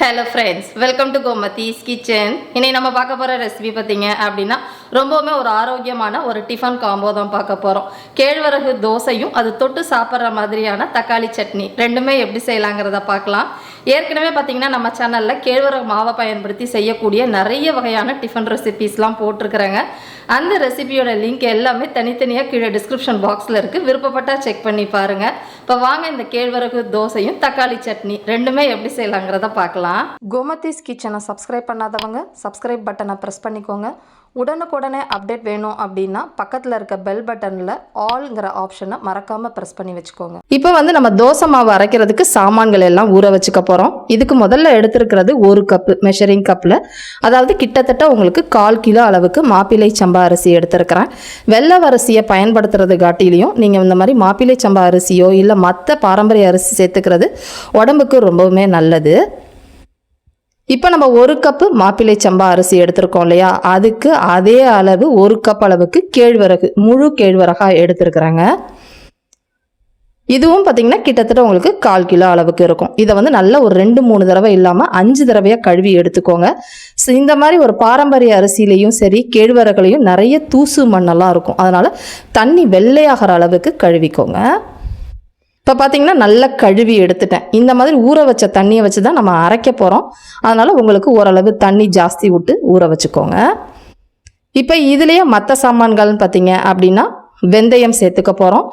Hello friends welcome to Gomathi's kitchen இன்னைக்கு நம்ம பார்க்க போகிற ரெசிபி பார்த்தீங்க அப்படின்னா ரொம்பவுமே ஒரு ஆரோக்கியமான ஒரு டிஃபன் காம்போ தான் பார்க்க போகிறோம் கேழ்வரகு தோசையும் அது தொட்டு சாப்பிட்ற மாதிரியான தக்காளி சட்னி ரெண்டுமே எப்படி செய்யலாங்கிறத பார்க்கலாம். ஏற்கனவே பார்த்தீங்கன்னா நம்ம சேனலில் கேழ்வரகு மாவை பயன்படுத்தி செய்யக்கூடிய நிறைய வகையான டிஃபன் ரெசிபீஸ்லாம் போட்டிருக்கிறேங்க. அந்த ரெசிபியோட லிங்க் எல்லாமே தனித்தனியாக கீழே டிஸ்கிரிப்ஷன் பாக்ஸில் இருக்குது விருப்பப்பட்டா செக் பண்ணி பாருங்கள் இப்போ வாங்க இந்த கேழ்வரகு தோசையும் தக்காளி சட்னி ரெண்டுமே எப்படி செய்யலாங்கிறத பார்க்கலாம். கோமதிஸ் கிச்சனை சப்ஸ்கிரைப் பண்ணாதவங்க சப்ஸ்கிரைப் பட்டனை ப்ரெஸ் பண்ணிக்கோங்க. உடனுக்குடனே அப்டேட் வேணும் அப்படின்னா பக்கத்தில் இருக்க பெல் பட்டனில் ஆல்ங்கிற ஆப்ஷனை மறக்காமல் ப்ரெஸ் பண்ணி வச்சுக்கோங்க. இப்போ வந்து நம்ம தோசை மாவு அரைக்கிறதுக்கு சாமான்கள் எல்லாம் ஊற வச்சுக்க போகிறோம் இதுக்கு முதல்ல எடுத்துருக்கிறது ஒரு கப்பு மெஷரிங் கப்பில் அதாவது கிட்டத்தட்ட உங்களுக்கு கால் கிலோ அளவுக்கு மாப்பிள்ளை சம்பா அரிசி எடுத்துருக்கிறேன். வெள்ளை அரிசியை பயன்படுத்துறது காட்டிலையும் நீங்கள் இந்த மாதிரி மாப்பிள்ளை சம்பா அரிசியோ இல்லை மற்ற பாரம்பரிய அரிசி சேர்த்துக்கிறது உடம்புக்கு ரொம்பவுமே நல்லது. இப்போ நம்ம ஒரு கப்பு மாப்பிள்ளை சம்பா அரிசி எடுத்திருக்கோம் இல்லையா? அதுக்கு அதே அளவு ஒரு கப் அளவுக்கு கேழ்வரகு முழு கேழ்வரகாக எடுத்துருக்குறாங்க. இதுவும் பார்த்தீங்கன்னா கிட்டத்தட்ட உங்களுக்கு கால் கிலோ அளவுக்கு இருக்கும். இதை வந்து நல்ல ஒரு ரெண்டு மூணு தடவை இல்லாமல் அஞ்சு தடவையாக கழுவி எடுத்துக்கோங்க. ஸோ இந்த மாதிரி ஒரு பாரம்பரிய அரிசியிலையும் சரி கேழ்வரகுலையும் நிறைய தூசு மண்ணெல்லாம் இருக்கும். அதனால் தண்ணி வெள்ளையாகிற அளவுக்கு கழுவிக்கோங்க. இப்போ பார்த்தீங்கன்னா நல்லா கழுவி எடுத்துட்டேன். இந்த மாதிரி ஊற வச்ச தண்ணியை வச்சு தான் நம்ம அரைக்க போகிறோம் அதனால் உங்களுக்கு ஓரளவு தண்ணி ஜாஸ்தி விட்டு ஊற வச்சுக்கோங்க. இப்போ இதுலேயே மற்ற சாமான்கள்னு பார்த்தீங்க அப்படின்னா வெந்தயம் சேர்த்துக்க போகிறோம்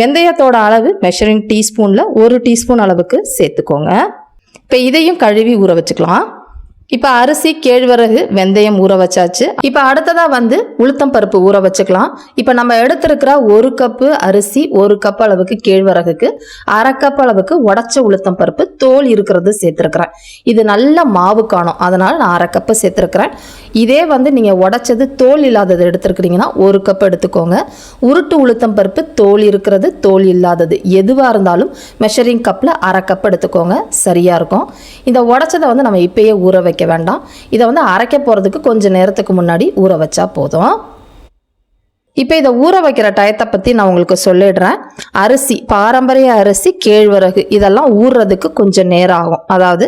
வெந்தயத்தோட அளவு மெஷரிங் டீஸ்பூனில் ஒரு டீஸ்பூன் அளவுக்கு சேர்த்துக்கோங்க. இப்போ இதையும் கழுவி ஊற வச்சுக்கலாம். இப்போ அரிசி கேழ்வரகு வெந்தயம் ஊற வச்சாச்சு. இப்போ அடுத்ததாக வந்து உளுத்தம் பருப்பு ஊற வச்சுக்கலாம். இப்போ நம்ம எடுத்திருக்கிற ஒரு கப்பு அரிசி ஒரு கப் அளவுக்கு கேழ்வரகுக்கு அரை கப் அளவுக்கு உடச்ச உளுத்தம் பருப்பு தோல் இருக்கிறது சேர்த்துருக்குறேன். இது நல்ல மாவு காணும். அதனால் நான் அரை கப்பு சேர்த்துருக்கிறேன். இதே வந்து நீங்கள் உடச்சது தோல் இல்லாதது எடுத்துருக்கிறீங்கன்னா ஒரு கப் எடுத்துக்கோங்க. உருட்டு உளுத்தம் பருப்பு தோல் இருக்கிறது தோல் இல்லாதது. எதுவாக இருந்தாலும் மெஷரிங் கப்பில் அரை கப் எடுத்துக்கோங்க. சரியாக இருக்கும். இந்த உடச்சதை வந்து நம்ம இப்பயே ஊற வைக்க வேண்டாம். இதை வந்து அரைக்க போகிறதுக்கு கொஞ்சம் நேரத்துக்கு முன்னாடி ஊற வச்சா போதும். இப்போ இதை ஊற வைக்கிற டயத்தை பற்றி நான் உங்களுக்கு சொல்லிடுறேன். அரிசி பாரம்பரிய அரிசி கேழ்வரகு. இதெல்லாம் ஊறுறதுக்கு கொஞ்சம் நேரம் ஆகும் அதாவது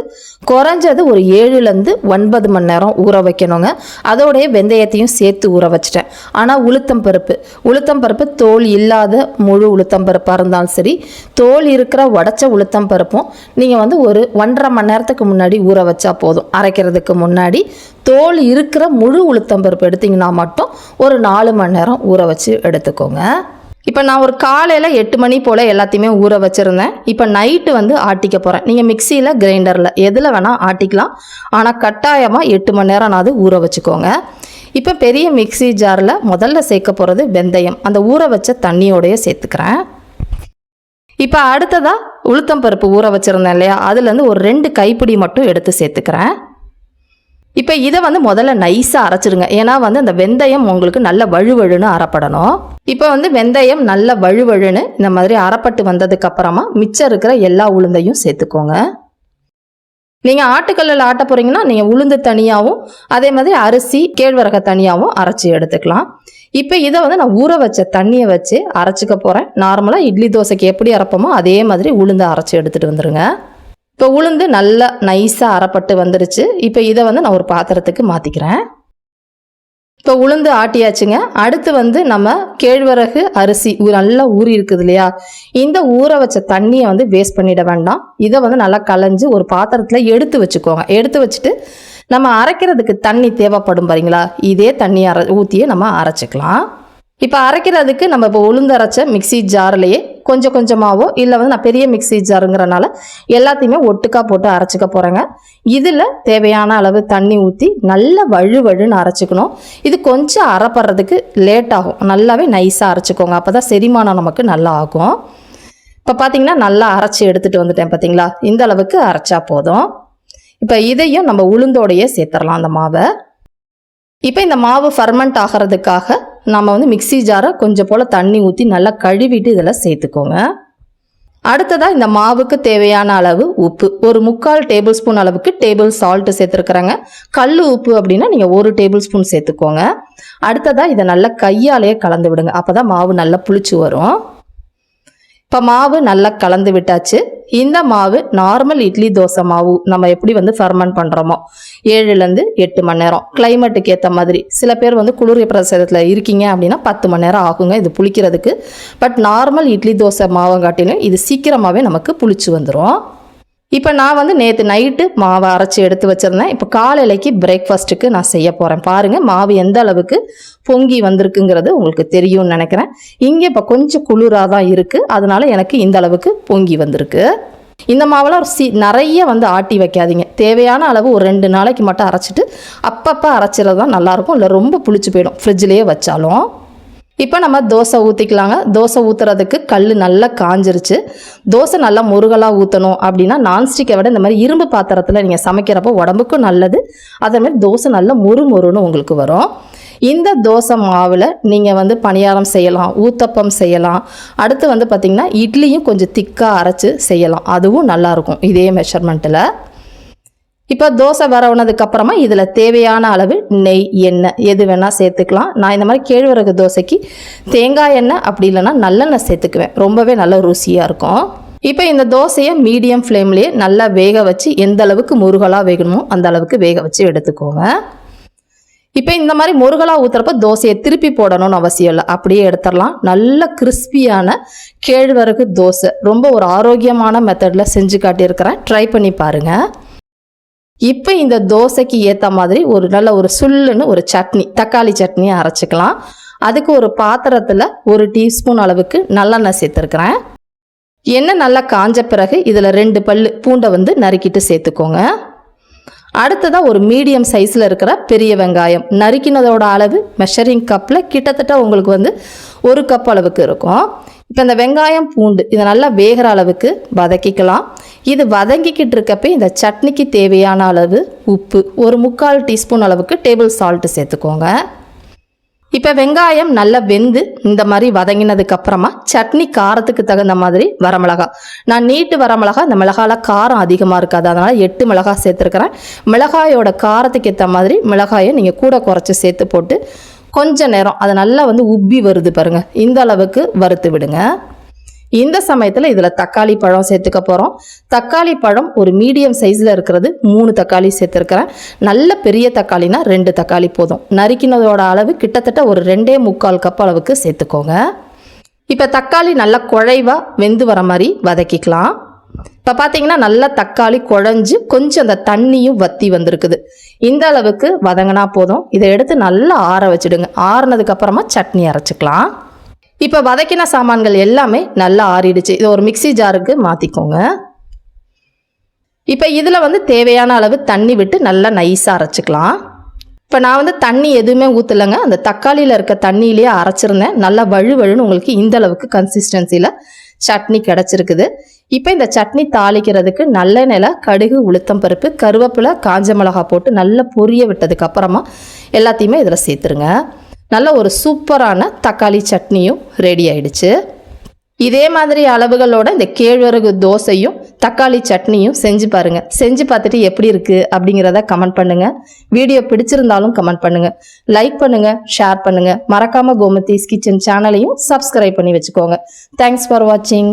குறைஞ்சது ஒரு ஏழுலேருந்து ஒன்பது மணி நேரம் ஊற வைக்கணுங்க. அதோடைய வெந்தயத்தையும் சேர்த்து ஊற வச்சிட்டேன். ஆனால் உளுத்தம் பருப்பு உளுத்தம் பருப்பு தோல் இல்லாத முழு உளுத்தம் பருப்பாக இருந்தாலும் சரி தோல் இருக்கிற உடச்ச உளுத்தம் பருப்பும் நீங்கள் வந்து ஒரு ஒன்றரை மணி நேரத்துக்கு முன்னாடி ஊற வச்சா போதும். அரைக்கிறதுக்கு முன்னாடி தோல் இருக்கிற முழு உளுத்தம் பருப்பு எடுத்திங்கன்னா மட்டும் ஒரு நாலு மணி நேரம் ஊற வச்சு எடுத்துக்கோங்க. இப்போ நான் ஒரு காலையில் எட்டு மணி போல் எல்லாத்தையுமே ஊற வச்சுருந்தேன். இப்போ நைட்டு வந்து ஆட்டிக்க போகிறேன் நீங்கள் மிக்சியில் கிரைண்டரில் எதில் வேணால் ஆட்டிக்கலாம். ஆனால் கட்டாயமாக எட்டு மணி நேரம் நான் அது ஊற வச்சுக்கோங்க. இப்போ பெரிய மிக்சி ஜாரில் முதல்ல சேர்க்க போகிறது வெந்தயம். அந்த ஊற வச்ச தண்ணியோடைய சேர்த்துக்கிறேன். இப்போ அடுத்ததாக உளுத்தம் பருப்பு ஊற வச்சுருந்தேன் இல்லையா? அதுலேருந்து ஒரு ரெண்டு கைப்பிடி மட்டும் எடுத்து சேர்த்துக்கிறேன். இப்போ இதை வந்து முதல்ல நைஸாக அரைச்சிடுங்க. ஏன்னா வந்து அந்த வெந்தயம் உங்களுக்கு நல்ல வழுவழுன்னு அரைப்படணும் இப்போ வந்து வெந்தயம் நல்ல வழுவழுன்னு இந்த மாதிரி அரைப்பட்டு வந்ததுக்கு அப்புறமா மிச்சம் இருக்கிற எல்லா உளுந்தையும் சேர்த்துக்கோங்க. நீங்கள் ஆட்டுக்கல்லில் ஆட்ட போகிறீங்கன்னா நீங்கள் உளுந்து தனியாகவும் அதே மாதிரி அரிசி கேழ்வரக தனியாகவும் அரைச்சி எடுத்துக்கலாம். இப்போ இதை வந்து நான் ஊற வச்ச தண்ணியை வச்சு அரைச்சிக்க போகிறேன் நார்மலாக இட்லி தோசைக்கு எப்படி அரைப்போமோ அதே மாதிரி உளுந்து அரைச்சி எடுத்துகிட்டு வந்துடுங்க இப்போ உளுந்து நல்லா நைஸாக அரைப்பட்டு வந்துருச்சு. இப்போ இதை வந்து நான் ஒரு பாத்திரத்துக்கு மாற்றிக்கிறேன் இப்போ உளுந்து ஆட்டியாச்சுங்க. அடுத்து வந்து நம்ம கேழ்வரகு அரிசி நல்லா ஊறி இருக்குது இல்லையா? இந்த ஊற வச்ச தண்ணியை வந்து வேஸ்ட் பண்ணிட வேண்டாம். இதை வந்து நல்லா களைஞ்சு ஒரு பாத்திரத்தில் எடுத்து வச்சுக்கோங்க. எடுத்து வச்சுட்டு நம்ம அரைக்கிறதுக்கு தண்ணி தேவைப்படும் பாருங்களா? இதே தண்ணி அரை ஊற்றியே நம்ம அரைச்சிக்கலாம். இப்போ அரைக்கிறதுக்கு நம்ம இப்போ உளுந்து அரைச்ச மிக்ஸி ஜார்லேயே கொஞ்சம் கொஞ்சமாகவோ இல்லை வந்து நான் பெரிய மிக்ஸி ஜாருங்கிறனால எல்லாத்தையுமே ஒட்டுக்கா போட்டு அரைச்சிக்க போகிறேங்க இதில் தேவையான அளவு தண்ணி ஊற்றி நல்லா வழு வழுன்னு அரைச்சிக்கணும். இது கொஞ்சம் அரைப்படுறதுக்கு லேட் ஆகும். நல்லாவே நைஸாக அரைச்சிக்கோங்க. அப்போ தான் செரிமானம் நமக்கு நல்லா ஆகும். இப்போ பார்த்தீங்கன்னா நல்லா அரைச்சி எடுத்துகிட்டு வந்துட்டேன் பார்த்தீங்களா இந்த அளவுக்கு அரைச்சா போதும். இப்போ இதையும் நம்ம உளுந்தோடையே சேர்த்துடலாம் அந்த மாவை. இப்போ இந்த மாவு ஃபர்மெண்ட் ஆகிறதுக்காக நம்ம வந்து மிக்ஸி ஜாரை கொஞ்சம் போல் தண்ணி ஊற்றி நல்லா கழுவிட்டு இதில் சேர்த்துக்கோங்க. அடுத்ததாக இந்த மாவுக்கு தேவையான அளவு உப்பு. ஒரு முக்கால் டேபிள் ஸ்பூன் அளவுக்கு டேபிள் சால்ட்டு சேர்த்துருக்குறாங்க. கல் உப்பு அப்படின்னா நீங்கள் ஒரு டேபிள் ஸ்பூன் சேர்த்துக்கோங்க. அடுத்ததாக இதை நல்லா கையாலேயே கலந்து விடுங்க. அப்போ தான் மாவு நல்லா புளிச்சு வரும். இப்போ மாவு நல்லா கலந்து விட்டாச்சு. இந்த மாவு நார்மல் இட்லி தோசை மாவு நம்ம எப்படி வந்து ஃபர்மெண்ட் பண்ணுறோமோ ஏழுலேருந்து எட்டு மணி நேரம். கிளைமேட்டுக்கு ஏற்ற மாதிரி. சில பேர் வந்து குளிர் பிரதேசத்தில் இருக்கீங்க அப்படின்னா பத்து மணி நேரம் ஆகுங்க இது புளிக்கிறதுக்கு. பட் நார்மல் இட்லி தோசை மாவங்காட்டிலும் இது சீக்கிரமாகவே நமக்கு புளிச்சு வந்துடும் இப்போ நான் வந்து நேற்று நைட்டு மாவை அரைச்சி எடுத்து வச்சுருந்தேன். இப்போ காலையிலைக்கு பிரேக்ஃபாஸ்ட்டுக்கு நான் செய்ய போகிறேன் பாருங்கள் மாவு எந்த அளவுக்கு பொங்கி வந்திருக்குங்கிறது உங்களுக்கு தெரியும்னு நினைக்கிறேன். இங்கே இப்போ கொஞ்சம் குளிராக தான் இருக்குது அதனால எனக்கு இந்த அளவுக்கு பொங்கி வந்திருக்கு. இந்த மாவெல்லாம் சி நிறைய வந்து ஆட்டி வைக்காதீங்க. தேவையான அளவு ஒரு ரெண்டு நாளைக்கு மட்டும் அரைச்சிட்டு அப்பப்போ அரைச்சிறது தான் நல்லாயிருக்கும் இல்லை ரொம்ப புளிச்சு போயிடும். ஃப்ரிட்ஜ்லேயே வச்சாலும். இப்போ நம்ம தோசை ஊற்றிக்கலாங்க தோசை ஊற்றுறதுக்கு கல் நல்லா காஞ்சிருச்சு. தோசை நல்லா முருகலாக ஊற்றணும் அப்படின்னா நான்ஸ்டிக்கை விட இந்த மாதிரி இரும்பு பாத்திரத்தில் நீங்கள் சமைக்கிறப்போ உடம்புக்கும் நல்லது. அதே மாதிரி தோசை நல்லா மொறு மொறுன்னு உங்களுக்கு வரும். இந்த தோசை மாவில் நீங்கள் வந்து பணியாரம் செய்யலாம் ஊத்தப்பம் செய்யலாம். அடுத்து வந்து பார்த்திங்கன்னா இட்லியும் கொஞ்சம் திக்காக அரைச்சி செய்யலாம். அதுவும் நல்லாயிருக்கும் இதே மெஷர்மெண்ட்டில் இப்போ தோசை வரவுனதுக்கு அப்புறமா இதில் தேவையான அளவு நெய் எண்ணெய் எது வேணால் சேர்த்துக்கலாம். நான் இந்த மாதிரி கேழ்வரகு தோசைக்கு தேங்காய் எண்ணெய் அப்படி இல்லைன்னா நல்லெண்ணெய் சேர்த்துக்குவேன். ரொம்பவே நல்ல ருசியாக இருக்கும். இப்போ இந்த தோசையை மீடியம் ஃப்ளேம்லேயே நல்லா வேக வச்சு எந்த அளவுக்கு முருகலாக வேகணுமோ அந்த அளவுக்கு வேக வச்சு எடுத்துக்கோங்க. இப்போ இந்த மாதிரி முருகலாக ஊற்றுறப்ப தோசையை திருப்பி போடணும்னு அவசியம் இல்லை. அப்படியே எடுத்துடலாம். நல்ல கிறிஸ்பியான கேழ்வரகு தோசை. ரொம்ப ஒரு ஆரோக்கியமான மெத்தடில் செஞ்சு காட்டியிருக்கிறேன். ட்ரை பண்ணி பாருங்கள் இப்போ இந்த தோசைக்கு ஏற்ற மாதிரி ஒரு நல்ல ஒரு சுள்ளுன்னு ஒரு சட்னி தக்காளி சட்னியை அரைச்சிக்கலாம். அதுக்கு ஒரு பாத்திரத்தில் ஒரு டீஸ்பூன் அளவுக்கு நல்லெண்ணெய் சேர்த்துருக்குறேன். எண்ணெய் நல்லா காஞ்ச பிறகு இதில் ரெண்டு பல் பூண்டை வந்து நறுக்கிட்டு சேர்த்துக்கோங்க. அடுத்ததாக ஒரு மீடியம் சைஸில் இருக்கிற பெரிய வெங்காயம். நறுக்கினதோட அளவு மெஷரிங் கப்பில் கிட்டத்தட்ட உங்களுக்கு வந்து ஒரு கப் அளவுக்கு இருக்கும். இப்போ இந்த வெங்காயம் பூண்டு இதை நல்லா வேகிற அளவுக்கு வதக்கிக்கலாம். இது வதங்கிக்கிட்டு இருக்கப்ப இந்த சட்னிக்கு தேவையான அளவு உப்பு ஒரு முக்கால் டீஸ்பூன் அளவுக்கு டேபிள் சால்ட்டு சேர்த்துக்கோங்க. இப்போ வெங்காயம் நல்லா வெந்து இந்த மாதிரி வதங்கினதுக்கு அப்புறமா சட்னி காரத்துக்கு தகுந்த மாதிரி வரமிளகா. நான் நீட்டு வரமிளகா இந்த மிளகால காரம் அதிகமாக இருக்காது அதனால் எட்டு மிளகா சேர்த்துருக்கிறேன். மிளகாயோட காரத்துக்கு ஏற்ற மாதிரி மிளகாயை நீங்கள் கூட குறைச்சி சேர்த்து போட்டு கொஞ்சம் நேரம் அது நல்லா வந்து உப்பி வருது பாருங்கள் இந்த அளவுக்கு வறுத்து விடுங்க. இந்த சமயத்தில் இதில் தக்காளி பழம் சேர்த்துக்க போகிறோம் தக்காளி பழம் ஒரு மீடியம் சைஸில் இருக்கிறது. மூணு தக்காளி சேர்த்துருக்கிறேன். நல்ல பெரிய தக்காளினா ரெண்டு தக்காளி போதும். நறுக்கினதோட அளவு கிட்டத்தட்ட ஒரு ரெண்டே முக்கால் கப் அளவுக்கு சேர்த்துக்கோங்க. இப்போ தக்காளி நல்லா குழைவாக வெந்து வர மாதிரி வதக்கிக்கலாம். இப்போ பார்த்தீங்கன்னா நல்லா தக்காளி குழஞ்சு கொஞ்சம் அந்த தண்ணியும் வத்தி வந்திருக்குது. இந்த அளவுக்கு வதங்கினா போதும். இதை எடுத்து நல்லா ஆற வச்சுடுங்க. ஆறுனதுக்கப்புறமா சட்னி அரைச்சிக்கலாம். இப்போ வதக்கின சாமான்கள் எல்லாமே நல்லா ஆறிடுச்சு. இது ஒரு மிக்ஸி ஜாருக்கு மாற்றிக்கோங்க இப்போ இதில் வந்து தேவையான அளவு தண்ணி விட்டு நல்லா நைஸாக அரைச்சிக்கலாம். இப்போ நான் வந்து தண்ணி எதுவுமே ஊற்றலைங்க அந்த தக்காளியில் இருக்க தண்ணியிலேயே அரைச்சிருந்தேன். நல்லா வழு வழுன்னு உங்களுக்கு இந்த அளவுக்கு கன்சிஸ்டன்சியில் சட்னி கிடச்சிருக்குது. இப்போ இந்த சட்னி தாளிக்கிறதுக்கு நல்ல நில கடுகு உளுத்தம் பருப்பு கருவேப்பிலை காஞ்ச மிளகா போட்டு நல்லா பொரிய விட்டதுக்கு அப்புறமா எல்லாத்தையுமே இதில் சேர்த்துருங்க. நல்ல ஒரு சூப்பரான தக்காளி சட்னியும் ரெடி ஆயிடுச்சு. இதே மாதிரி அளவுகளோட இந்த கேழ்வரகு தோசையும் தக்காளி சட்னியும் செஞ்சு பாருங்கள் செஞ்சு பார்த்துட்டு எப்படி இருக்குது அப்படிங்கிறத கமெண்ட் பண்ணுங்கள் வீடியோ பிடிச்சிருந்தாலும் கமெண்ட் பண்ணுங்கள் லைக் பண்ணுங்கள் ஷேர் பண்ணுங்கள் மறக்காமல் கோமதீஸ் கிச்சன் சேனலையும் சப்ஸ்கிரைப் பண்ணி வச்சுக்கோங்க. தேங்க்ஸ் ஃபார் வாட்சிங்